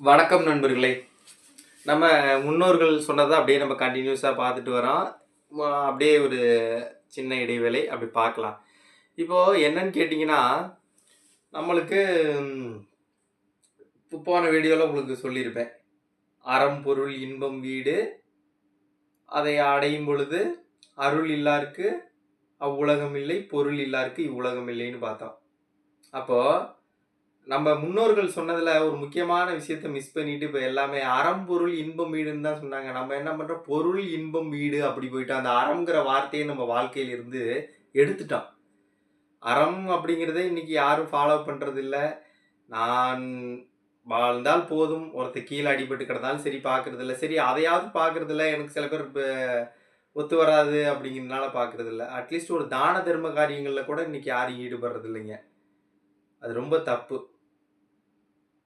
வணக்கம் நண்பர்களே. நம்ம முன்னோர்கள் சொன்னதை அப்படியே நம்ம கண்டினியூஸாக பார்த்துட்டு வரோம். அப்படியே ஒரு சின்ன இடைவேளை அப்படி பார்க்கலாம். இப்போது என்னன்னு கேட்டிங்கன்னா நம்மளுக்கு போன வீடியோவில் உங்களுக்கு சொல்லியிருப்பேன். அறம் பொருள் இன்பம் வீடு அதை அடையும் பொழுது அருள் இல்லாருக்கு அவ்வுலகம் இல்லை பொருள் இல்லாருக்கு இவ்வுலகம் இல்லைன்னு பார்த்தோம். அப்போது நம்ம முன்னோர்கள் சொன்னதில் ஒரு முக்கியமான விஷயத்த மிஸ் பண்ணிட்டு இப்போ எல்லாமே அறம் பொருள் இன்பம் வீடுன்னு தான் சொன்னாங்க. நம்ம என்ன பண்ணுறோம் பொருள் இன்பம் வீடு அப்படி போயிட்டோம். அந்த அறம்ங்கிற வார்த்தையை நம்ம வாழ்க்கையில இருந்து எடுத்துட்டோம். அறம் அப்படிங்கிறத இன்றைக்கி யாரும் ஃபாலோ பண்ணுறதில்ல நான் வாழ்ந்தால் போதும். ஒருத்தர் கீழே அடிபட்டு கிடந்தாலும் சரி பார்க்குறதில்ல. சரி அதையாவது பார்க்குறதில்ல. எனக்கு சில பேர் இப்போ ஒத்து வராது அப்படிங்கிறதுனால பார்க்குறதில்ல. அட்லீஸ்ட் ஒரு தான தர்ம காரியங்களில் கூட இன்றைக்கி யாரும் ஈடுபடுறது இல்லைங்க அது ரொம்ப தப்பு.